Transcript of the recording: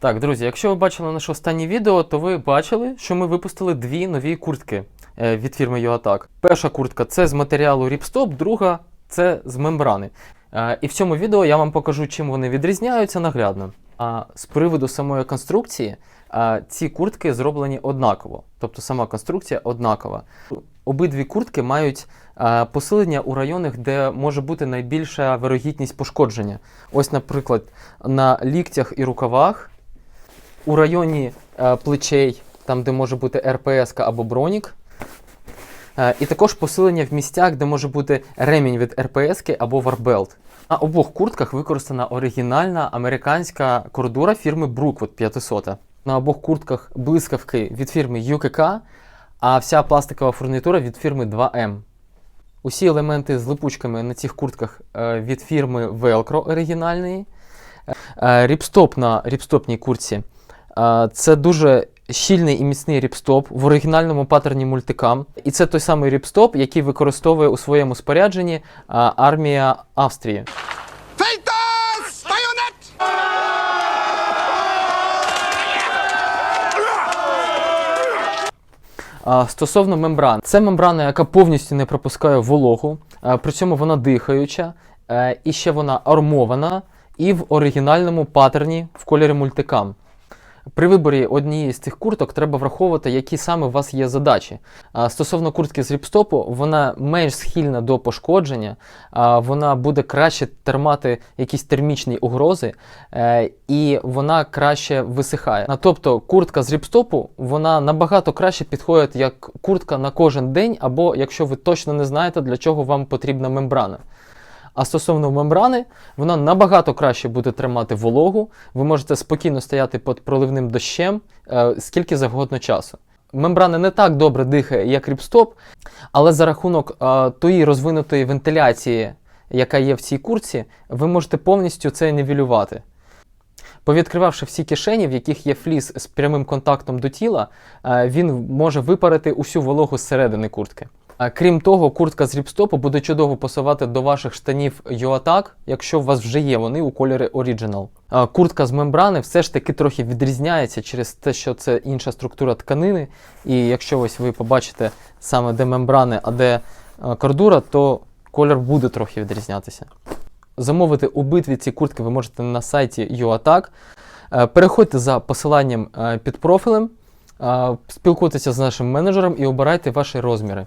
Так, друзі, якщо ви бачили наше останнє відео, то ви бачили, що ми випустили дві нові куртки е, від фірми UATAC. Перша куртка це з матеріалу Ripstop, друга це з мембрани. Е, І в цьому відео я вам покажу, чим вони відрізняються наглядно. А з приводу самої конструкції, е, ці куртки зроблені однаково, тобто сама конструкція однакова. Обидві куртки мають посилення у районах, де може бути найбільша вирогідність пошкодження. Ось, наприклад, на ліктях і рукавах, у районі е, плечей, там, де може бути РПС або бронік. Е, і також посилення в місцях, де може бути ремінь від РПС або варбелт. На обох куртках використана оригінальна американська кордура фірми Brookwood 500. На обох куртках блискавки від фірми UKK, а вся пластикова фурнітура від фірми 2M. Усі елементи з липучками на цих куртках е, від фірми Velcro оригінальної. Е, Ріпстоп на ріпстопній куртці. Це дуже щільний і міцний ріпстоп в оригінальному паттерні мультикам. І це той самий ріпстоп, який використовує у своєму спорядженні армія Австрії. Стосовно мембран, це мембрана, яка повністю не пропускає вологу, при цьому вона дихаюча, е, і ще вона армована і в оригінальному паттерні в кольорі мультикам. При виборі однієї з цих курток треба враховувати, які саме у вас є задачі. Стосовно куртки з ріпстопу, вона менш схильна до пошкодження, вона буде краще термати якісь термічні угрози, е, і вона краще висихає. Тобто куртка з ріпстопу вона набагато краще підходить як куртка на кожен день, або якщо ви точно не знаєте, для чого вам потрібна мембрана. А стосовно мембрани, вона набагато краще буде тримати вологу. Ви можете спокійно стояти під проливним дощем е, скільки завгодно часу. Мембрана не так добре дихає, як ріпстоп, але за рахунок е, тої розвинутої вентиляції, яка є в цій курці, ви можете повністю це нівелювати. Повідкривавши всі кишені, в яких є фліс з прямим контактом до тіла, е, він може випарити усю вологу зсередини куртки. Крім того, куртка з ріпстопу буде чудово пасувати до ваших штанів UATAC, якщо у вас вже є вони у кольорі Original. Куртка з мембрани все ж таки трохи відрізняється через те, що це інша структура тканини. І якщо ось ви побачите саме де мембрани, а де е, кордура, то колір буде трохи відрізнятися. Замовити обидві ці куртки ви можете на сайті UATAC. Е, Переходьте за посиланням е, під профілем, спілкуйтеся з нашим менеджером і обирайте ваші розміри.